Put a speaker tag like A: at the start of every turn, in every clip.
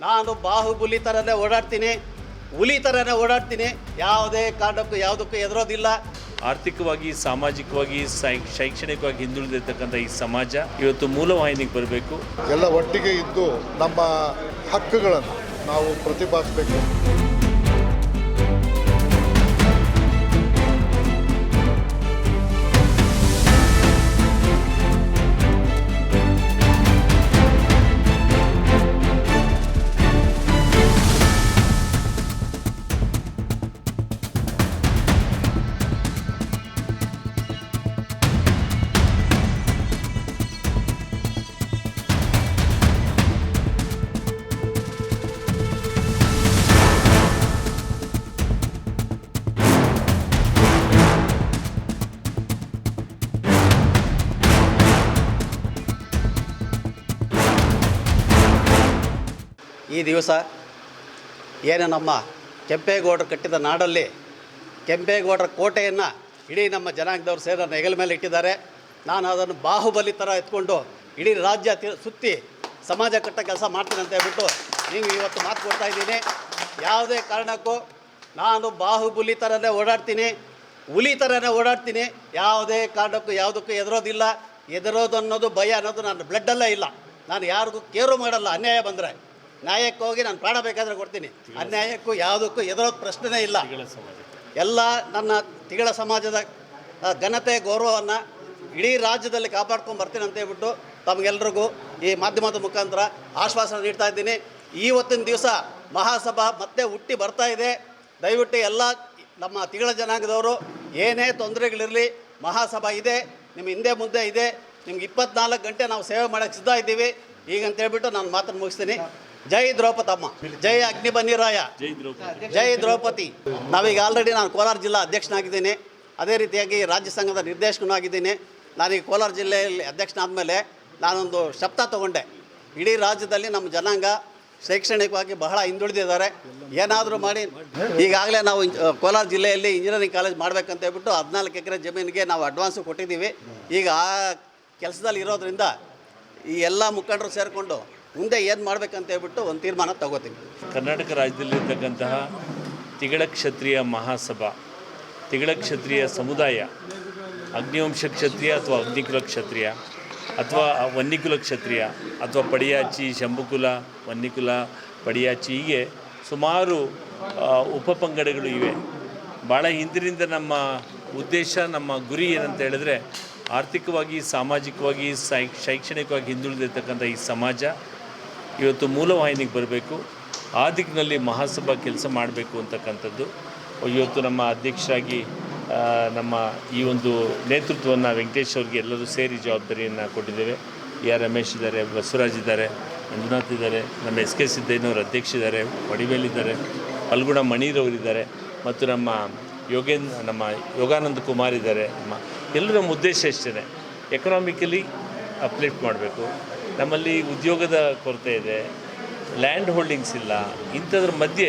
A: ನಾನು ಬಾಹುಬಲಿ ಥರನೇ ಓಡಾಡ್ತೀನಿ ಹುಲಿ ಥರನೇ ಓಡಾಡ್ತೀನಿ. ಯಾವುದೇ ಕಾರಣಕ್ಕೂ ಯಾವುದಕ್ಕೂ ಎದುರೋದಿಲ್ಲ
B: ಆರ್ಥಿಕವಾಗಿ ಸಾಮಾಜಿಕವಾಗಿ ಶೈಕ್ಷಣಿಕವಾಗಿ ಹಿಂದುಳಿದಿರ್ತಕ್ಕಂಥ ಈ ಸಮಾಜ ಇವತ್ತು ಮೂಲವಾಹಿನಿಗೆ ಬರಬೇಕು.
C: ಎಲ್ಲ ಒಟ್ಟಿಗೆ ಇದ್ದು ನಮ್ಮ ಹಕ್ಕುಗಳನ್ನು ನಾವು ಪ್ರತಿಪಾದಿಸಬೇಕು.
A: ದಿವಸ ಏನು ನಮ್ಮ ಕೆಂಪೇಗೌಡರು ಕಟ್ಟಿದ ನಾಡಲ್ಲಿ ಕೆಂಪೇಗೌಡರ ಕೋಟೆಯನ್ನು ಇಡೀ ನಮ್ಮ ಜನಾಂಗದವರು ಸೇರಿ ನನ್ನ ಹೆಗಲ ಮೇಲೆ ಇಟ್ಟಿದ್ದಾರೆ. ನಾನು ಅದನ್ನು ಬಾಹುಬಲಿ ಥರ ಎತ್ಕೊಂಡು ಇಡೀ ರಾಜ್ಯ ಸುತ್ತಿ ಸಮಾಜ ಕಟ್ಟ ಕೆಲಸ ಮಾಡ್ತೀನಿ ಅಂತ ಹೇಳ್ಬಿಟ್ಟು ನೀವು ಇವತ್ತು ಮಾತು ಕೊಡ್ತಾ ಇದ್ದೀನಿ. ಯಾವುದೇ ಕಾರಣಕ್ಕೂ ನಾನು ಬಾಹುಬಲಿ ಥರನೇ ಓಡಾಡ್ತೀನಿ, ಹುಲಿ ಥರನೇ ಓಡಾಡ್ತೀನಿ. ಯಾವುದೇ ಕಾರಣಕ್ಕೂ ಯಾವುದಕ್ಕೂ ಎದುರೋದಿಲ್ಲ. ಎದುರೋದು ಅನ್ನೋದು ಭಯ ಅನ್ನೋದು ನನ್ನ ಬ್ಲಡ್ಡಲ್ಲೇ ಇಲ್ಲ. ನಾನು ಯಾರಿಗೂ ಕೇರು ಮಾಡಲ್ಲ, ಅನ್ಯಾಯ ಬಂದರೆ. ನ್ಯಾಯಕ್ಕೆ ಹೋಗಿ ನಾನು ಪ್ರಾಣ ಬೇಕಾದರೆ ಕೊಡ್ತೀನಿ. ಅನ್ಯಾಯಕ್ಕೂ ಯಾವುದಕ್ಕೂ ಎದುರೋದು ಪ್ರಶ್ನೆನೇ ಇಲ್ಲ. ಎಲ್ಲ ನನ್ನ ತಿಗಳ ಸಮಾಜದ ಘನತೆ ಗೌರವವನ್ನು ಇಡೀ ರಾಜ್ಯದಲ್ಲಿ ಕಾಪಾಡ್ಕೊಂಡು ಬರ್ತೀನಿ ಅಂತ ಹೇಳ್ಬಿಟ್ಟು ತಮಗೆಲ್ರಿಗೂ ಈ ಮಾಧ್ಯಮದ ಮುಖಾಂತರ ಆಶ್ವಾಸನೆ ನೀಡ್ತಾ ಇದ್ದೀನಿ. ಇವತ್ತಿನ ದಿವಸ ಮಹಾಸಭಾ ಮತ್ತೆ ಹುಟ್ಟಿ ಬರ್ತಾ ಇದೆ. ದಯವಿಟ್ಟು ಎಲ್ಲ ನಮ್ಮ ತಿಗಳ ಜನಾಂಗದವರು ಏನೇ ತೊಂದರೆಗಳಿರಲಿ ಮಹಾಸಭಾ ಇದೆ ನಿಮ್ಮ ಹಿಂದೆ ಮುಂದೆ ಇದೆ. ನಿಮ್ಗೆ ಇಪ್ಪತ್ನಾಲ್ಕು ಗಂಟೆ ನಾವು ಸೇವೆ ಮಾಡೋಕ್ಕೆ ಸಿದ್ಧ ಇದ್ದೀವಿ. ಈಗಂತೇಳ್ಬಿಟ್ಟು ನಾನು ಮಾತನ್ನು ಮುಗಿಸ್ತೀನಿ. ಜೈ ದ್ರೌಪದಮ್ಮ. ಜೈ ಅಗ್ನಿಬನ್ನಿರಾಯ
B: ಜೈ ದ್ರೌಪದಿ.
A: ಜೈ ದ್ರೌಪದಿ. ನಾವೀಗ ಆಲ್ರೆಡಿ ನಾನು ಕೋಲಾರ ಜಿಲ್ಲಾ ಅಧ್ಯಕ್ಷನಾಗಿದ್ದೀನಿ. ಅದೇ ರೀತಿಯಾಗಿ ರಾಜ್ಯ ಸಂಘದ ನಿರ್ದೇಶಕನೂ ಆಗಿದ್ದೀನಿ. ನಾನೀಗ ಕೋಲಾರ ಜಿಲ್ಲೆಯಲ್ಲಿ ಅಧ್ಯಕ್ಷನಾದಮೇಲೆ ನಾನೊಂದು ಶಬ್ದ ತಗೊಂಡೆ. ಇಡೀ ರಾಜ್ಯದಲ್ಲಿ ನಮ್ಮ ಜನಾಂಗ ಶೈಕ್ಷಣಿಕವಾಗಿ ಬಹಳ ಹಿಂದುಳಿದಿದ್ದಾರೆ. ಏನಾದರೂ ಮಾಡಿ ಈಗಾಗಲೇ ನಾವು ಕೋಲಾರ ಜಿಲ್ಲೆಯಲ್ಲಿ ಇಂಜಿನಿಯರಿಂಗ್ ಕಾಲೇಜ್ ಮಾಡಬೇಕಂತ ಹೇಳ್ಬಿಟ್ಟು ಹದಿನಾಲ್ಕು ಎಕರೆ ಜಮೀನಿಗೆ ನಾವು ಅಡ್ವಾನ್ಸು ಕೊಟ್ಟಿದ್ದೀವಿ. ಈಗ ಆ ಕೆಲಸದಲ್ಲಿ ಇರೋದ್ರಿಂದ ಈ ಎಲ್ಲ ಮುಖಂಡರು ಸೇರಿಕೊಂಡು ಮುಂದೆ ಏನು ಮಾಡಬೇಕಂತ ಹೇಳ್ಬಿಟ್ಟು ಒಂದು ತೀರ್ಮಾನ ತಗೋತೀನಿ.
B: ಕರ್ನಾಟಕ ರಾಜ್ಯದಲ್ಲಿರ್ತಕ್ಕಂತಹ ತಿಗಳ ಕ್ಷತ್ರಿಯ ಮಹಾಸಭಾ ತಿಗಳ ಕ್ಷತ್ರಿಯ ಸಮುದಾಯ ಅಗ್ನಿವಂಶ ಕ್ಷತ್ರಿಯ ಅಥವಾ ಅಗ್ನಿಕುಲ ಕ್ಷತ್ರಿಯ ಅಥವಾ ವನ್ನಿಕುಲ ಕ್ಷತ್ರಿಯ ಅಥವಾ ಪಡಿಯಾಚಿ, ಶಂಭುಕುಲ, ವನ್ನಿಕುಲ, ಪಡಿಯಾಚಿ ಹೀಗೆ ಸುಮಾರು ಉಪಪಂಗಡಗಳು ಇವೆ. ಭಾಳ ಹಿಂದಿನಿಂದ ನಮ್ಮ ಉದ್ದೇಶ, ನಮ್ಮ ಗುರಿ ಏನಂತ ಹೇಳಿದ್ರೆ ಆರ್ಥಿಕವಾಗಿ, ಸಾಮಾಜಿಕವಾಗಿ ಶೈಕ್ಷಣಿಕವಾಗಿ ಹಿಂದುಳಿದಿರ್ತಕ್ಕಂಥ ಈ ಸಮಾಜ ಇವತ್ತು ಮೂಲವಾಹಿನಿಗೆ ಬರಬೇಕು. ಆ ದಿಕ್ಕಿನಲ್ಲಿ ಮಹಾಸಭಾ ಕೆಲಸ ಮಾಡಬೇಕು ಅಂತಕ್ಕಂಥದ್ದು. ಇವತ್ತು ನಮ್ಮ ಅಧ್ಯಕ್ಷರಾಗಿ ನಮ್ಮ ಈ ಒಂದು ನೇತೃತ್ವವನ್ನು ವೆಂಕಟೇಶ್ ಅವ್ರಿಗೆ ಎಲ್ಲರೂ ಸೇರಿ ಜವಾಬ್ದಾರಿಯನ್ನು ಕೊಟ್ಟಿದ್ದೇವೆ. ಎ ಆರ್ ರಮೇಶ್ ಇದ್ದಾರೆ, ಬಸವರಾಜ್ ಇದ್ದಾರೆ, ಮಂಜುನಾಥ್ ಇದ್ದಾರೆ, ನಮ್ಮ ಎಸ್. ಕೆ. ಸಿದ್ದಯ್ಯನವರು ಅಧ್ಯಕ್ಷ ಇದ್ದಾರೆ ವಡಿವೇಲ್ ಇದ್ದಾರೆ, ಫಲ್ಗುಣ ಮಣಿರವರಿದ್ದಾರೆ ಮತ್ತು ನಮ್ಮ ಯೋಗೇಂದ್ರ ನಮ್ಮ ಯೋಗಾನಂದ ಕುಮಾರ್ ಇದ್ದಾರೆ. ನಮ್ಮ ಎಲ್ಲರ ನಮ್ಮ ಉದ್ದೇಶ ಎಷ್ಟೇ ಎಕನಾಮಿಕಲಿ ಅಪ್ಲಿಫ್ಟ್ ಮಾಡಬೇಕು. ನಮ್ಮಲ್ಲಿ ಉದ್ಯೋಗದ ಕೊರತೆ ಇದೆ ಲ್ಯಾಂಡ್ ಹೋಲ್ಡಿಂಗ್ಸ್ ಇಲ್ಲ, ಇಂಥದ್ರ ಮಧ್ಯೆ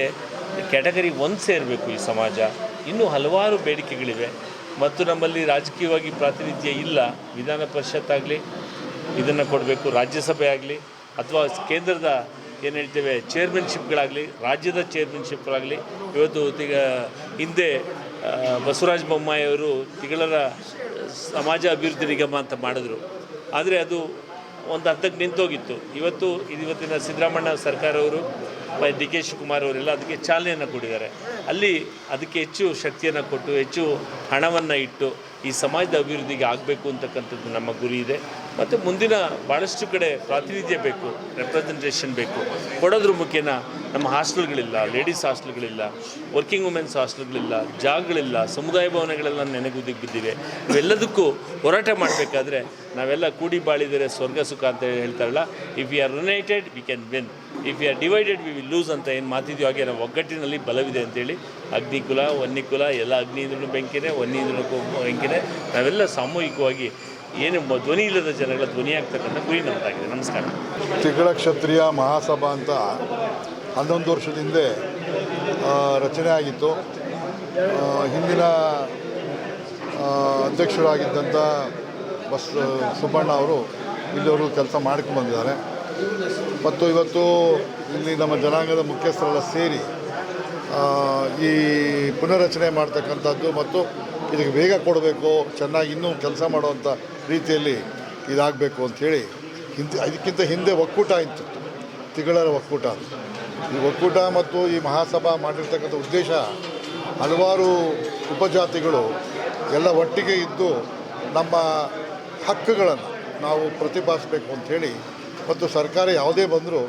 B: ಕ್ಯಾಟಗರಿ ಒಂದು ಸೇರಬೇಕು ಈ ಸಮಾಜ. ಇನ್ನೂ ಹಲವಾರು ಬೇಡಿಕೆಗಳಿವೆ. ಮತ್ತು ನಮ್ಮಲ್ಲಿ ರಾಜಕೀಯವಾಗಿ ಪ್ರಾತಿನಿಧ್ಯ ಇಲ್ಲ, ವಿಧಾನ ಪರಿಷತ್ ಆಗಲಿ, ಇದನ್ನು ಕೊಡಬೇಕು, ರಾಜ್ಯಸಭೆ ಆಗಲಿ, ಅಥವಾ ಕೇಂದ್ರದ ಏನು ಹೇಳ್ತೇವೆ ಚೇರ್ಮನ್ಶಿಪ್ಗಳಾಗಲಿ ರಾಜ್ಯದ ಚೇರ್ಮನ್ಶಿಪ್ಗಳಾಗಲಿ ಇವತ್ತು ತಿಗ, ಹಿಂದೆ ಬಸವರಾಜ ಬೊಮ್ಮಾಯಿ ಅವರು ತಿಗಳರ ಸಮಾಜ ಅಭಿವೃದ್ಧಿ ನಿಗಮ ಅಂತ ಮಾಡಿದ್ರು. ಆದರೆ ಅದು ಒಂದು ಹಂತಕ್ಕೆ ನಿಂತೋಗಿತ್ತು. ಇವತ್ತು ಇವತ್ತಿನ ಸಿದ್ದರಾಮಣ್ಣ ಸರ್ಕಾರವರು ಡಿ ಕೆ ಶಿವಕುಮಾರ್ ಅವರೆಲ್ಲ ಅದಕ್ಕೆ ಚಾಲನೆಯನ್ನು ಕೊಟ್ಟಿದ್ದಾರೆ. ಅಲ್ಲಿ ಅದಕ್ಕೆ ಹೆಚ್ಚು ಶಕ್ತಿಯನ್ನು ಕೊಟ್ಟು, ಹೆಚ್ಚು ಹಣವನ್ನು ಇಟ್ಟು ಈ ಸಮಾಜದ ಅಭಿವೃದ್ಧಿಗೆ ಆಗಬೇಕು ಅಂತಕ್ಕಂಥದ್ದು ನಮ್ಮ ಗುರಿ ಇದೆ. ಮತ್ತು ಮುಂದಿನ ಭಾಳಷ್ಟು ಕಡೆ ಪ್ರಾತಿನಿಧ್ಯ ಬೇಕು ರೆಪ್ರೆಸೆಂಟೇಷನ್ ಬೇಕು. ಕೊಡೋದ್ರ ಮುಖೇನ ನಮ್ಮ ಹಾಸ್ಟೆಲ್ಗಳಿಲ್ಲ ಲೇಡೀಸ್ ಹಾಸ್ಟೆಲ್ಗಳಿಲ್ಲ ವರ್ಕಿಂಗ್ ವುಮೆನ್ಸ್ ಹಾಸ್ಟೆಲ್ಗಳಿಲ್ಲ, ಜಾಗಗಳಿಲ್ಲ, ಸಮುದಾಯ ಭವನಗಳೆಲ್ಲ ನೆನೆಗುದಿಗೆ ಬಿದ್ದಿವೆ. ಇವೆಲ್ಲದಕ್ಕೂ ಹೋರಾಟ ಮಾಡಬೇಕಾದ್ರೆ ನಾವೆಲ್ಲ ಕೂಡಿ ಬಾಳಿದರೆ ಸ್ವರ್ಗ ಸುಖ ಅಂತ ಹೇಳ್ತಾರಲ್ಲ if you are united we can win if you are divided we will lose ಅಂತ ಏನು ಮಾತಿದ್ಯೋ ಹಾಗೆ ನಾವು ಒಗ್ಗಟ್ಟಿನಲ್ಲಿ ಬಲವಿದೆ ಅಂತೇಳಿ. ಅಗ್ನಿಕುಲ ವನ್ನಿಕುಲ ಎಲ್ಲ ಅಗ್ನಿ ಇಂದ್ರೂ ಬೆಂಕಿನೇ ವನ್ನಿ ಇಂದ್ರೂ ಬೆಂಕಿನೇ. ನಾವೆಲ್ಲ ಸಾಮೂಹಿಕವಾಗಿ ಏನು ಧ್ವನಿ ಇಲ್ಲದ ಜನಗಳ ಧ್ವನಿ ಆಗ್ತಕ್ಕಂಥ ಗುರಿ ನಮ್ಮದಾಗಿದೆ ನಮಸ್ಕಾರ.
C: ತಿಗಳ ಕ್ಷತ್ರಿಯ ಮಹಾಸಭಾ ಅಂತ ಹನ್ನೊಂದು ವರ್ಷದ ಹಿಂದೆ ರಚನೆ ಆಗಿತ್ತು. ಹಿಂದಿನ ಅಧ್ಯಕ್ಷರಾಗಿದ್ದಂಥ ಬಸ್, ಸುಬ್ಬಣ್ಣ ಅವರು ಇಲ್ಲಿವರೆಗೂ ಕೆಲಸ ಮಾಡ್ಕೊಂಡು ಬಂದಿದ್ದಾರೆ. ಮತ್ತು ಇವತ್ತು ಇಲ್ಲಿ ನಮ್ಮ ಜನಾಂಗದ ಮುಖ್ಯಸ್ಥರೆಲ್ಲ ಸೇರಿ ಈ ಪುನರ್ರಚನೆ ಮಾಡ್ತಕ್ಕಂಥದ್ದು ಮತ್ತು ಇದಕ್ಕೆ ವೇಗ ಕೊಡಬೇಕು, ಚೆನ್ನಾಗಿ ಇನ್ನೂ ಕೆಲಸ ಮಾಡುವಂಥ ರೀತಿಯಲ್ಲಿ ಇದಾಗಬೇಕು ಅಂಥೇಳಿ ಹಿಂದೆ ಇದಕ್ಕಿಂತ ಹಿಂದೆ ಒಕ್ಕೂಟ ಇತ್ತು, ತಿಗಳರ ಒಕ್ಕೂಟ. ಈ ಒಕ್ಕೂಟ ಮತ್ತು ಈ ಮಹಾಸಭಾ ಮಾಡಿರ್ತಕ್ಕಂಥ ಉದ್ದೇಶ ಹಲವಾರು ಉಪಜಾತಿಗಳು ಎಲ್ಲ ಒಟ್ಟಿಗೆ ಇದ್ದು ನಮ್ಮ ಹಕ್ಕುಗಳನ್ನು ನಾವು ಪ್ರತಿಪಾದಿಸಬೇಕು ಅಂಥೇಳಿ ಮತ್ತು ಸರ್ಕಾರ ಯಾವುದೇ ಬಂದರೂ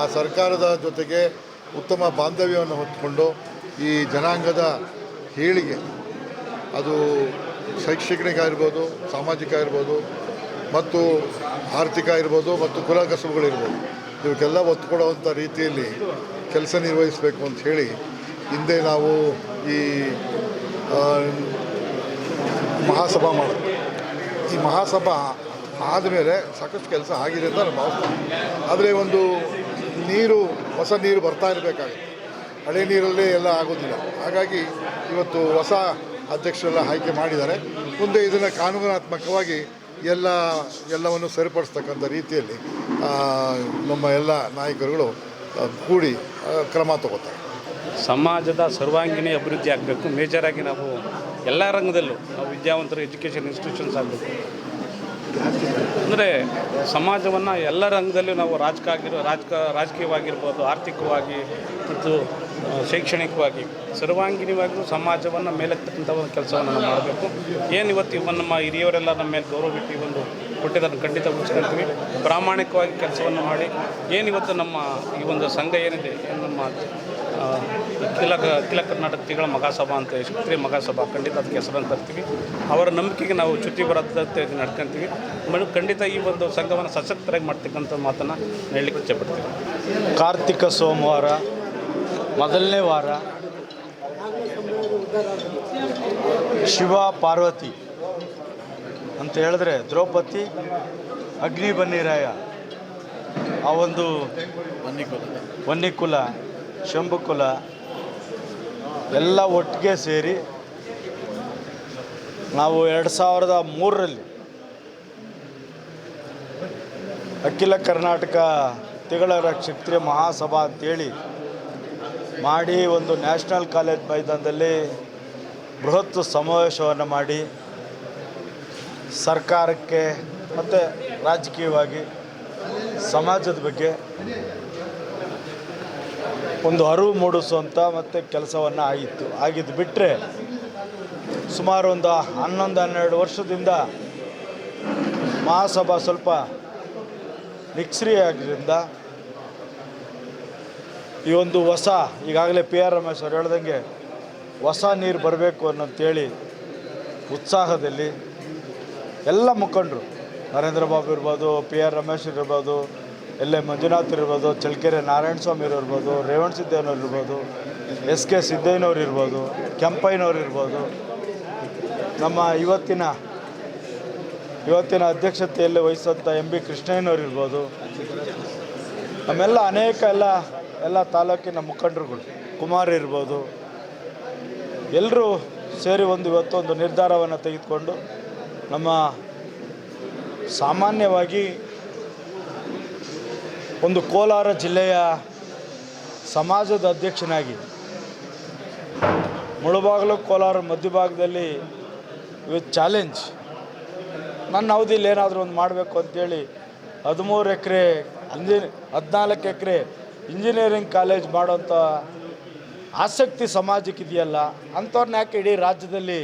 C: ಆ ಸರ್ಕಾರದ ಜೊತೆಗೆ ಉತ್ತಮ ಬಾಂಧವ್ಯವನ್ನು ಹೊತ್ಕೊಂಡು ಈ ಜನಾಂಗದ ಹೇಳಿಗೆ ಅದು ಶೈಕ್ಷಣಿಕ ಇರ್ಬೋದು, ಸಾಮಾಜಿಕ ಇರ್ಬೋದು, ಮತ್ತು ಆರ್ಥಿಕ ಇರ್ಬೋದು, ಮತ್ತು ಕುಲ ಕಸುಬುಗಳಿರ್ಬೋದು ಇವಕ್ಕೆಲ್ಲ ಒತ್ತು ಕೊಡುವಂಥ ರೀತಿಯಲ್ಲಿ ಕೆಲಸ ನಿರ್ವಹಿಸಬೇಕು ಅಂತ ಹೇಳಿ ಹಿಂದೆ ನಾವು ಈ ಮಹಾಸಭಾ ಮಾಡಿದ್ವಿ ಈ ಮಹಾಸಭಾ ಆದಮೇಲೆ ಸಾಕಷ್ಟು ಕೆಲಸ ಆಗಿದೆ ಅಂತ ನಾನು ಭಾವಿಸ್ತೀನಿ ಆದರೆ ಒಂದು ನೀರು, ಹೊಸ ನೀರು ಬರ್ತಾ ಇರಬೇಕಾಗುತ್ತೆ. ಹಳೆ ನೀರಲ್ಲೇ ಎಲ್ಲ ಆಗೋದಿಲ್ಲ. ಹಾಗಾಗಿ ಇವತ್ತು ಹೊಸ ಅಧ್ಯಕ್ಷರೆಲ್ಲ ಆಯ್ಕೆ ಮಾಡಿದ್ದಾರೆ. ಮುಂದೆ ಇದನ್ನು ಕಾನೂನಾತ್ಮಕವಾಗಿ ಎಲ್ಲ, ಎಲ್ಲವನ್ನು ಸರಿಪಡಿಸ್ತಕ್ಕಂಥ ರೀತಿಯಲ್ಲಿ ನಮ್ಮ ಎಲ್ಲ ನಾಯಕರುಗಳು ಕೂಡಿ ಕ್ರಮ ತಗೋತಾರೆ.
D: ಸಮಾಜದ ಸರ್ವಾಂಗೀಣ ಅಭಿವೃದ್ಧಿ ಆಗಬೇಕು. ಮೇಜರಾಗಿ ನಾವು ಎಲ್ಲ ರಂಗದಲ್ಲೂ ನಾವು ವಿದ್ಯಾವಂತರು, ಎಜುಕೇಷನ್ ಇನ್ಸ್ಟಿಟ್ಯೂಷನ್ಸ್ ಆಗಬೇಕು. ಅಂದರೆ ಸಮಾಜವನ್ನು ಎಲ್ಲ ರಂಗದಲ್ಲೂ ನಾವು ರಾಜಕಾಗಿರೋ ರಾಜಕ ರಾಜಕೀಯವಾಗಿರ್ಬೋದು, ಆರ್ಥಿಕವಾಗಿ ಮತ್ತು ಶೈಕ್ಷಣಿಕವಾಗಿ ಸರ್ವಾಂಗೀಣವಾಗಿಯೂ ಸಮಾಜವನ್ನು ಮೇಲೆತ್ತಕ್ಕಂಥ ಒಂದು ಕೆಲಸವನ್ನು ನಾವು ಮಾಡಬೇಕು. ಏನು ಇವತ್ತು ಇವ ನಮ್ಮ ಹಿರಿಯವರೆಲ್ಲ ನಮ್ಮ ಮೇಲೆ ಗೌರವ ಬಿಟ್ಟು ಒಂದು ಕೊಟ್ಟಿದ್ದನ್ನು ಖಂಡಿತ ಉಳಿಸ್ಕೊಳ್ತೀವಿ ಪ್ರಾಮಾಣಿಕವಾಗಿ ಕೆಲಸವನ್ನು ಮಾಡಿ ಏನಿವತ್ತು ನಮ್ಮ ಈ ಒಂದು ಸಂಘ ಏನಿದೆ, ಏನು ನಮ್ಮ ಅಖಿಲ ಕ- ಅಖಿಲ ಕರ್ನಾಟಕ ತಿಂಗಳ ಮಹಾಸಭಾ ಅಂತ ಕ್ಷತ್ರಿಯ ಮಹಾಸಭಾ ಖಂಡಿತ ಅದಕ್ಕೆ ಹೆಸರನ್ನು ತರ್ತೀವಿ. ಅವರ ನಂಬಿಕೆಗೆ ನಾವು ಚ್ಯುತಿ ಬರದಂತೆ ನಡ್ಕೊಂತೀವಿ. ಮನು ಖಂಡಿತ ಈ ಒಂದು ಸಂಘವನ್ನು ಸಶಕ್ತರಾಗಿ ಮಾಡ್ತಕ್ಕಂಥ ಮಾತನ್ನು ಹೇಳಲಿಕ್ಕೆ ಇಚ್ಛೆಪಡ್ತೀವಿ
E: ಕಾರ್ತಿಕ ಸೋಮವಾರ ಮೊದಲನೇ ವಾರ ಶಿವ ಪಾರ್ವತಿ ಅಂತ ಹೇಳಿದ್ರೆ ದ್ರೌಪದಿ ಅಗ್ನಿ ಬನ್ನಿರಾಯ ಆ ಒಂದು ವನ್ನಿಕುಲ. ಶಂಭುಕುಲ, ಎಲ್ಲ ಒಟ್ಟಿಗೆ ಸೇರಿ ನಾವು ಎರಡು ಸಾವಿರದ ಮೂರರಲ್ಲಿ ಅಖಿಲ ಕರ್ನಾಟಕ ತಿಗಳರ ಕ್ಷತ್ರಿಯ ಮಹಾಸಭಾ ಅಂತೇಳಿ ಮಾಡಿ ಒಂದು ನ್ಯಾಷನಲ್ ಕಾಲೇಜ್ ಮೈದಾನದಲ್ಲಿ ಬೃಹತ್ ಸಮಾವೇಶವನ್ನು ಮಾಡಿ ಸರ್ಕಾರಕ್ಕೆ ಮತ್ತು ರಾಜಕೀಯವಾಗಿ ಸಮಾಜದ ಬಗ್ಗೆ ಒಂದು ಅರಿವು ಮೂಡಿಸುವಂಥ ಮತ್ತು ಕೆಲಸವನ್ನು ಆಗಿತ್ತು. ಆಗಿದ್ದು ಬಿಟ್ಟರೆ ಸುಮಾರು ಒಂದು ಹನ್ನೊಂದು, ಹನ್ನೆರಡು ವರ್ಷದಿಂದ ಮಹಾಸಭಾ ಸ್ವಲ್ಪ ನಿಕ್ಸ್ರಿಯಾಗಿದ್ದರಿಂದ ಈ ಒಂದು ಹೊಸ, ಈಗಾಗಲೇ ಪಿ ಆರ್ ರಮೇಶ್ ಅವರು ಹೇಳ್ದಂಗೆ ಹೊಸ ನೀರು ಬರಬೇಕು ಅನ್ನೋಂಥೇಳಿ ಉತ್ಸಾಹದಲ್ಲಿ ಎಲ್ಲ ಮುಖಂಡರು, ನರೇಂದ್ರ ಬಾಬು ಇರ್ಬೋದು, ಪಿ ಆರ್ ರಮೇಶ್ ಇರ್ಬೋದು ಎಲ್ ಎ ಮಂಜುನಾಥ್ ಇರ್ಬೋದು, ಚಳ್ಳಕೆರೆ ನಾರಾಯಣ ಸ್ವಾಮಿ ಇರ್ಬೋದು ರೇವಣ್ ಸಿದ್ದೇನವ್ರು ಇರ್ಬೋದು, ಎಸ್ ಕೆ ಸಿದ್ದಯ್ಯನವ್ರು ಇರ್ಬೋದು, ಕೆಂಪಯ್ಯನವ್ರು ಇರ್ಬೋದು. ನಮ್ಮ ಇವತ್ತಿನ ಇವತ್ತಿನ ಅಧ್ಯಕ್ಷತೆಯಲ್ಲಿ ವಹಿಸಂಥ ಎಂ ಬಿ ಕೃಷ್ಣಯ್ಯನವ್ರು ಇರ್ಬೋದು. ನಮ್ಮೆಲ್ಲ ಅನೇಕ ಎಲ್ಲ ಎಲ್ಲ ತಾಲೂಕಿನ ಮುಖಂಡರುಗಳು, ಕುಮಾರ್ ಇರ್ಬೋದು. ಎಲ್ಲರೂ ಸೇರಿ ಒಂದು ಇವತ್ತು ಒಂದು ನಿರ್ಧಾರವನ್ನು ತೆಗೆದುಕೊಂಡು ನಮ್ಮ ಸಾಮಾನ್ಯವಾಗಿ ಒಂದು ಕೋಲಾರ ಜಿಲ್ಲೆಯ ಸಮಾಜದ ಅಧ್ಯಕ್ಷನಾಗಿ ಮುಳುಬಾಗಿಲು ಕೋಲಾರ ಮಧ್ಯಭಾಗದಲ್ಲಿ ವಿತ್ ಚಾಲೆಂಜ್ ನನ್ನ ಅವಧಿಯಲ್ಲಿ ಏನಾದರೂ ಒಂದು ಮಾಡಬೇಕು ಅಂತೇಳಿ ಹದಿಮೂರು ಎಕರೆ ಇಂಜಿನ್ ಹದಿನಾಲ್ಕು ಎಕರೆ ಇಂಜಿನಿಯರಿಂಗ್ ಕಾಲೇಜ್ ಮಾಡೋಂಥ ಆಸಕ್ತಿ ಸಮಾಜಕ್ಕೆ ಇದೆಯಲ್ಲ ಅಂಥವ್ರನ್ನ ಯಾಕೆ ಇಡೀ ರಾಜ್ಯದಲ್ಲಿ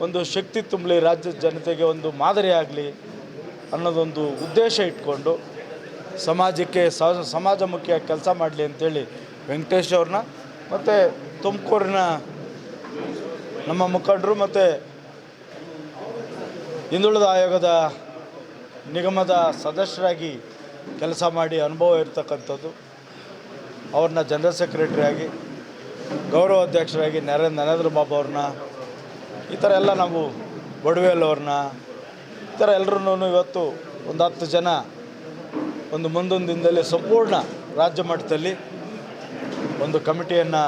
E: ಒಂದು ಶಕ್ತಿ ತುಂಬಲಿ ರಾಜ್ಯದ ಜನತೆಗೆ ಒಂದು ಮಾದರಿಯಾಗಲಿ ಅನ್ನೋದೊಂದು ಉದ್ದೇಶ ಇಟ್ಕೊಂಡು ಸಮಾಜಕ್ಕೆ ಸಮಾಜ ಮುಖ್ಯ ಕೆಲಸ ಮಾಡಲಿ ಅಂತೇಳಿ ವೆಂಕಟೇಶ್ ಅವ್ರನ್ನ, ಮತ್ತು ತುಮಕೂರಿನ ನಮ್ಮ ಮುಖಂಡರು ಮತ್ತು ಹಿಂದುಳಿದ ಆಯೋಗದ ನಿಗಮದ ಸದಸ್ಯರಾಗಿ ಕೆಲಸ ಮಾಡಿ ಅನುಭವ ಇರತಕ್ಕಂಥದ್ದು. ಅವ್ರನ್ನ ಜನರಲ್ ಸೆಕ್ರೆಟರಿಯಾಗಿ ಗೌರವ ಅಧ್ಯಕ್ಷರಾಗಿ ನರೇಂದ್ರ ನರೇಂದ್ರ ಬಾಬು ಅವ್ರನ್ನ, ಈ ಥರ ಎಲ್ಲ ನಾವು ಬಡವೇಲ್ ಅವ್ರನ್ನ ಈ ಥರ ಎಲ್ಲರೂ ಇವತ್ತು ಒಂದು ಹತ್ತು ಜನ ಒಂದು ಮುಂದೊಂದು ದಿನದಲ್ಲೇ ಸಂಪೂರ್ಣ ರಾಜ್ಯ ಮಟ್ಟದಲ್ಲಿ ಒಂದು ಕಮಿಟಿಯನ್ನು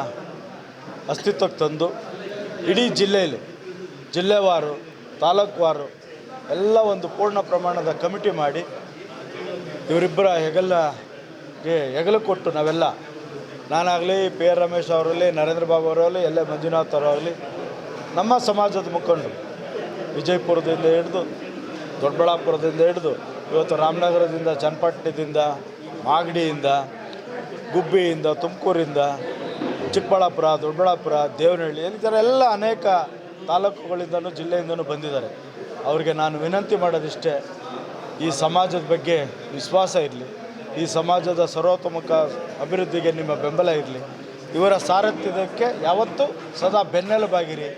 E: ಅಸ್ತಿತ್ವಕ್ಕೆ ತಂದು ಇಡೀ ಜಿಲ್ಲೆಯಲ್ಲಿ ಜಿಲ್ಲೆವಾರು, ತಾಲೂಕುವಾರು ಎಲ್ಲ ಒಂದು ಪೂರ್ಣ ಪ್ರಮಾಣದ ಕಮಿಟಿ ಮಾಡಿ ಇವರಿಬ್ಬರ ಹೆಗಲಗೆ ಹೆಗಲು ಕೊಟ್ಟು ನಾವೆಲ್ಲ, ನಾನಾಗಲಿ ಪಿ ಆರ್ ರಮೇಶ್ ಅವರಲ್ಲಿ, ನರೇಂದ್ರ ಬಾಬು ಅವರಲ್ಲಿ ಎಲ್ಲ ಮಂಜುನಾಥ್ ಅವರಾಗಲಿ ನಮ್ಮ ಸಮಾಜದ ಮುಖಂಡರು ವಿಜಯಪುರದಿಂದ ಹಿಡಿದು ದೊಡ್ಡಬಳ್ಳಾಪುರದಿಂದ ಹಿಡಿದು ಇವತ್ತು ರಾಮನಗರದಿಂದ, ಚನ್ನಪಟ್ಟಣದಿಂದ, ಮಾಗಡಿಯಿಂದ, ಗುಬ್ಬಿಯಿಂದ, ತುಮಕೂರಿಂದ, ಚಿಕ್ಕಬಳ್ಳಾಪುರ, ದೊಡ್ಡಬಳ್ಳಾಪುರ, ದೇವನಹಳ್ಳಿ, ಈ ಥರ ಎಲ್ಲ ಅನೇಕ ತಾಲೂಕುಗಳಿಂದನೂ ಜಿಲ್ಲೆಯಿಂದಲೂ ಬಂದಿದ್ದಾರೆ. ಅವರಿಗೆ ನಾನು ವಿನಂತಿ ಮಾಡೋದಿಷ್ಟೇ, ಈ ಸಮಾಜದ ಬಗ್ಗೆ ವಿಶ್ವಾಸ ಇರಲಿ, ಈ ಸಮಾಜದ ಸರ್ವತೋಮುಖ ಅಭಿವೃದ್ಧಿಗೆ ನಿಮ್ಮ ಬೆಂಬಲ ಇರಲಿ. ಇವರ ಸಾರಥ್ಯದಕ್ಕೆ ಯಾವತ್ತೂ ಸದಾ ಬೆನ್ನೆಲುಬಾಗಿರಿ.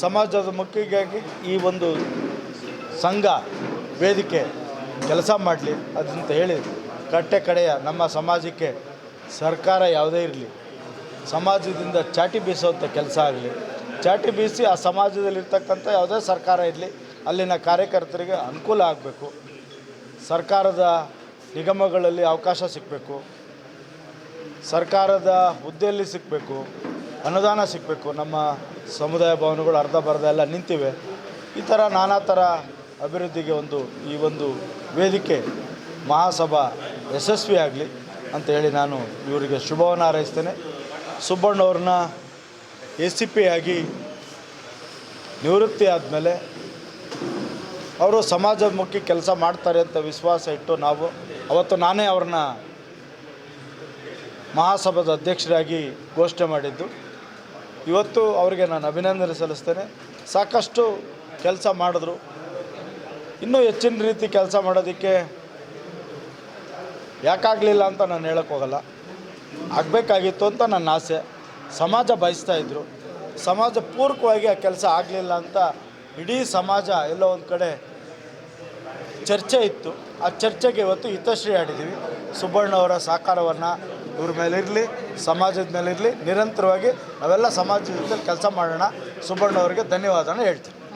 E: ಸಮಾಜದ ಮುಖ್ಯಗಾಗಿ ಈ ಒಂದು ಸಂಘ, ವೇದಿಕೆ ಕೆಲಸ ಮಾಡಲಿ ಅದಂತ ಹೇಳಿ ಕಟ್ಟೆ ಕಡೆಯ ನಮ್ಮ ಸಮಾಜಕ್ಕೆ ಸರ್ಕಾರ ಯಾವುದೇ ಇರಲಿ, ಸಮಾಜದಿಂದ ಚಾಟಿ ಬೀಸುವಂಥ ಕೆಲಸ ಆಗಲಿ, ಚಾಟಿ ಬೀಸಿ ಆ ಸಮಾಜದಲ್ಲಿರ್ತಕ್ಕಂಥ ಯಾವುದೇ ಸರ್ಕಾರ ಇರಲಿ, ಅಲ್ಲಿನ ಕಾರ್ಯಕರ್ತರಿಗೆ ಅನುಕೂಲ ಆಗಬೇಕು. ಸರ್ಕಾರದ ನಿಗಮಗಳಲ್ಲಿ ಅವಕಾಶ ಸಿಗಬೇಕು. ಸರ್ಕಾರದ ಹುದ್ದೆಯಲ್ಲಿ ಸಿಗಬೇಕು, ಅನುದಾನ ಸಿಗಬೇಕು. ನಮ್ಮ ಸಮುದಾಯ ಭವನಗಳು ಅರ್ಧ ಬರ್ಧ ಎಲ್ಲ ನಿಂತಿವೆ. ಈ ಥರ ನಾನಾ ಥರ ಅಭಿವೃದ್ಧಿಗೆ ಒಂದು ಈ ಒಂದು ವೇದಿಕೆ ಮಹಾಸಭಾ ಯಶಸ್ವಿಯಾಗಲಿ ಅಂತ ಹೇಳಿ ನಾನು ಇವರಿಗೆ ಶುಭವನ್ನು ಹಾರೈಸ್ತೇನೆ. ಸುಬ್ಬಣ್ಣವ್ರನ್ನ ಎ ಸಿ ಪಿ ಆಗಿ ನಿವೃತ್ತಿ ಆದಮೇಲೆ ಅವರು ಸಮಾಜಮುಖಿ ಕೆಲಸ ಮಾಡ್ತಾರೆ ಅಂತ ವಿಶ್ವಾಸ ಇಟ್ಟು ನಾವು ಅವತ್ತು ನಾನೇ ಅವ್ರನ್ನ ಮಹಾಸಭಾದ ಅಧ್ಯಕ್ಷರಾಗಿ ಘೋಷಣೆ ಮಾಡಿದ್ದು. ಇವತ್ತು ಅವರಿಗೆ ನಾನು ಅಭಿನಂದನೆ ಸಲ್ಲಿಸ್ತೇನೆ. ಸಾಕಷ್ಟು ಕೆಲಸ ಮಾಡಿದ್ರು. ಇನ್ನೂ ಹೆಚ್ಚಿನ ರೀತಿ ಕೆಲಸ ಮಾಡೋದಕ್ಕೆ ಯಾಕಾಗಲಿಲ್ಲ ಅಂತ ನಾನು ಹೇಳೋಕ್ಕೋಗಲ್ಲ ಆಗಬೇಕಾಗಿತ್ತು ಅಂತ ನನ್ನ ಆಸೆ. ಸಮಾಜ ಬಯಸ್ತಾ ಇದ್ದರು ಸಮಾಜ ಪೂರ್ವಕವಾಗಿ ಆ ಕೆಲಸ ಆಗಲಿಲ್ಲ ಅಂತ ಇಡೀ ಸಮಾಜ ಎಲ್ಲೋ ಒಂದು ಕಡೆ ಚರ್ಚೆ ಇತ್ತು. ಆ ಚರ್ಚೆಗೆ ಇವತ್ತು ಹಿತಶ್ರೀ ಆಡಿದ್ದೀವಿ. ಸುಬ್ಬಣ್ಣವರ ಸಹಕಾರವನ್ನು ಇವ್ರ ಮೇಲಿರಲಿ ಸಮಾಜದ ಮೇಲಿರಲಿ ನಿರಂತರವಾಗಿ ನಾವೆಲ್ಲ ಸಮಾಜದ ಜೊತೆ ಕೆಲಸ ಮಾಡೋಣ. ಸುಬ್ಬಣ್ಣವರಿಗೆ ಧನ್ಯವಾದನ ಹೇಳ್ತೀನಿ.